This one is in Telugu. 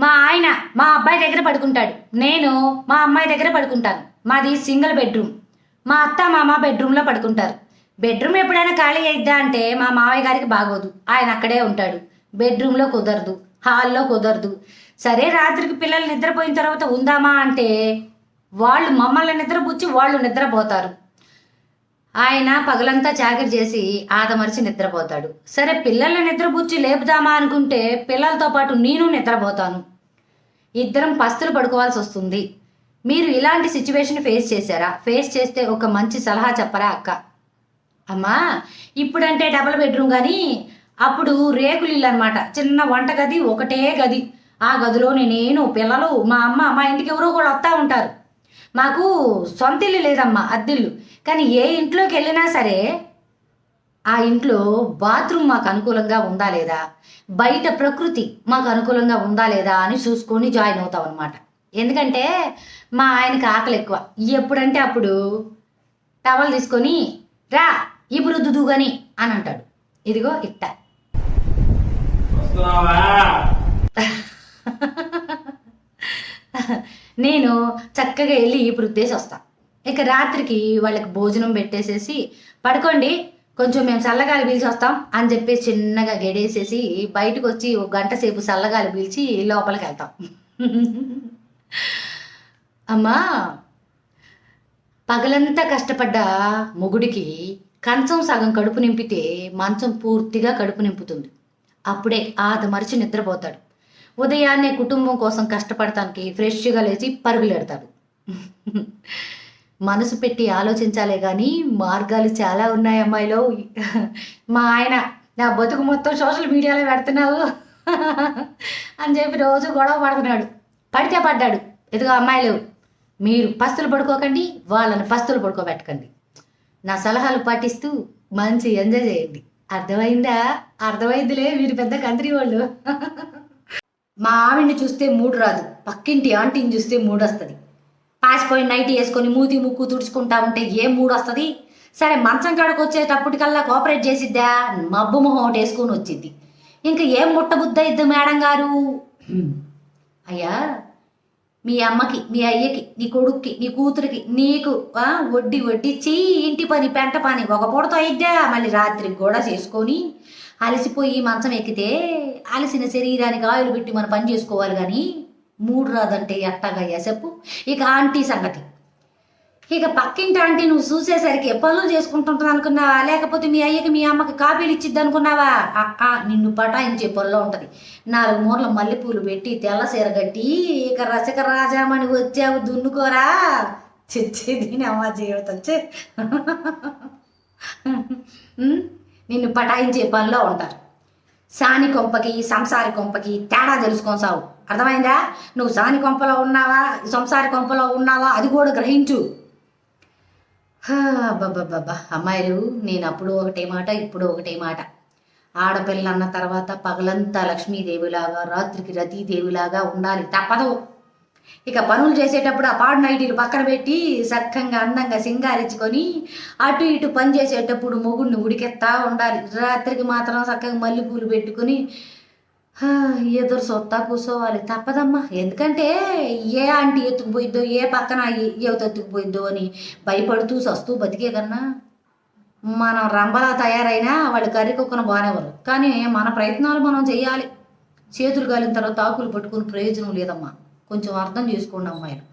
మా ఆయన మా అబ్బాయి దగ్గర పడుకుంటాడు. నేను మా అమ్మాయి దగ్గర పడుకుంటాను. మాది సింగిల్ బెడ్రూమ్. మా అత్త మామ బెడ్రూమ్లో పడుకుంటారు. బెడ్రూమ్ ఎప్పుడైనా ఖాళీ అయిద్దా అంటే మా మావయ్య గారికి బాగోదు. ఆయన అక్కడే ఉంటాడు. బెడ్రూమ్లో కుదరదు. హాల్లో కుదరదు. సరే రాత్రికి పిల్లలు నిద్రపోయిన తర్వాత ఉందామా అంటే వాళ్ళు మమ్మల్ని నిద్రపుచ్చి వాళ్ళు నిద్రపోతారు. ఆయన పగలంతా చాకరి చేసి ఆదమరిచి నిద్రపోతాడు. సరే పిల్లల్ని నిద్రపుచ్చి లేపుదామా అనుకుంటే పిల్లలతో పాటు నేను నిద్రపోతాను. ఇద్దరం పస్తులు పడుకోవాల్సి వస్తుంది. మీరు ఇలాంటి సిచ్యువేషన్ ఫేస్ చేశారా? ఫేస్ చేస్తే ఒక మంచి సలహా చెప్పరా అక్క? అమ్మా ఇప్పుడంటే డబుల్ బెడ్రూమ్ కానీ అప్పుడు రేకులు ఇల్లు అనమాట చిన్న వంట గది ఒకటే గది. ఆ గదిలోనే నేను పిల్లలు మా అమ్మ మా ఇంటికి ఎవరో కూడా వస్తూ ఉంటారు. మాకు సొంత ఇల్లు లేదమ్మా అద్దిల్లు కానీ ఏ ఇంట్లోకి వెళ్ళినా సరే ఆ ఇంట్లో బాత్రూమ్ మాకు అనుకూలంగా ఉందా లేదా? బయట ప్రకృతి మాకు అనుకూలంగా ఉందా లేదా అని చూసుకొని జాయిన్ అవుతాం అనమాట ఎందుకంటే మా ఆయనకి ఆకలి ఎక్కువ. ఎప్పుడంటే అప్పుడు టవల్ తీసుకొని రా ఇప్పుడు దుదుగని అని అంటాడు. ఇదిగో ఇట్ట. నేను చక్కగా వెళ్ళి ఇప్పుడు వృద్ధేసి వస్తా. ఇక రాత్రికి వాళ్ళకి భోజనం పెట్టేసేసి పడుకోండి కొంచెం మేము చల్లగాలి పీల్చి వస్తాం అని చెప్పేసి చిన్నగా గెడేసేసి బయటకు వచ్చి ఒక గంట సేపు చల్లగాలి పీల్చి లోపలికి వెళ్తాం. అమ్మా పగలంతా కష్టపడ్డ మొగుడికి కంచం సగం కడుపు నింపితే మంచం పూర్తిగా కడుపు నింపుతుంది. అప్పుడే ఆత మరిచి నిద్రపోతాడు. ఉదయాన్నే కుటుంబం కోసం కష్టపడటానికి ఫ్రెష్గా లేచి పరుగులెడతాడు. మనసు పెట్టి ఆలోచించాలే కానీ మార్గాలు చాలా ఉన్నాయి అమ్మాయిలో. మా ఆయన నా బతుకు మొత్తం సోషల్ మీడియాలో పెడుతున్నావు అని చెప్పి రోజు గొడవ పడుతున్నాడు. పడితే పడ్డాడు. ఎదుగు అమ్మాయిలు మీరు పస్తులు పడుకోకండి వాళ్ళని పస్తులు పడుకోబెట్టకండి. నా సలహాలు పాటిస్తూ మంచి ఎంజాయ్ చేయండి. అర్థమైందా? అర్థమైందిలే మీరు పెద్ద కంత్రి వాళ్ళు. మా ఆవిడ్ని చూస్తే మూడు రాదు. పక్కింటి ఆంటీని చూస్తే మూడు వస్తుంది. పాసిపోయిన నైట్ వేసుకొని మూతి ముక్కు తుడుచుకుంటా ఉంటే ఏ మూడు వస్తుంది? సరే మంచం కాడకు వచ్చేటప్పటికల్లా కోఆపరేట్ చేసిద్దా? మబ్బు మొహం ఒకటి వేసుకొని వచ్చింది ఇంకా ఏం ముట్టబుద్ద ఇద్దు మేడం గారు? అయ్యా మీ అమ్మకి మీ అయ్యకి నీ కొడుక్కి నీ కూతురికి నీకు వడ్డీ వడ్డిచ్చి ఇంటి పని పెంట పని ఒక పూటతో అయిద్దా? మళ్ళీ రాత్రికి కూడా చేసుకొని అలసిపోయి మంచం ఎక్కితే అలసిన శరీరానికి ఆయిల్ పెట్టి మనం పని చేసుకోవాలి కానీ మూడు రాదంటే ఎట్టగయ్యా చెప్పు? ఇక ఆంటీ సంగతి. ఇక పక్కింటి ఆంటీ నువ్వు చూసేసరికి పనులు చేసుకుంటుంటుంది అనుకున్నావా? లేకపోతే మీ అయ్యకి మీ అమ్మకి కాపీలు ఇచ్చిద్ది అనుకున్నావా? అక్క నిన్ను పటాయించే పనిలో ఉంటుంది. నాలుగు మూరల మల్లెపూలు పెట్టి తెల్ల సీర కట్టి ఇక రసక రాజామణి వచ్చావు దున్నుకోరా. చిచ్చి దీని అమ్మ జీవితం. చే నిన్ను పటాయించే పనిలో ఉంటారు. సాని కొంపకి సంసారి కొంపకి తేడా తెలుసుకొని సావు. అర్థమైందా? నువ్వు సాని కొంపలో ఉన్నావా? సంసారి కొంపలో ఉన్నావా? అది కూడా గ్రహించు. బాబా అమ్మాయిలు నేను అప్పుడు ఒకటే మాట ఇప్పుడు ఒకటే మాట. ఆడపిల్ల అన్న తర్వాత పగలంతా లక్ష్మీదేవిలాగా రాత్రికి రతీదేవిలాగా ఉండాలి. తప్పదు. ఇక పనులు చేసేటప్పుడు ఆ పాడు నైటీలు పక్కన పెట్టి సక్కంగా అందంగా సింగారించుకొని అటు ఇటు పని చేసేటప్పుడు మొగుడిని ఉడికెత్తా ఉండాలి. రాత్రికి మాత్రం చక్కగా మల్లెపూలు పెట్టుకుని ఎదురు సొత్తా కూర్చోవాలి తప్పదమ్మా. ఎందుకంటే ఏ ఆంటీ ఎత్తుకుపోయిద్దో ఏ పక్కన ఏ- యువత ఎత్తుకుపోయిద్దో అని భయపడుతూ సస్తూ బతికే కన్నా మనం రంబలా తయారైనా వాళ్ళు కర్రీ కుక్కన బానేవారు కానీ మన ప్రయత్నాలు మనం చేయాలి చేతులు కాలిన తర్వాత ఆకులు పట్టుకుని ప్రయోజనం లేదమ్మా. కొంచెం అర్థం చేసుకోండి అమ్మాయిలు.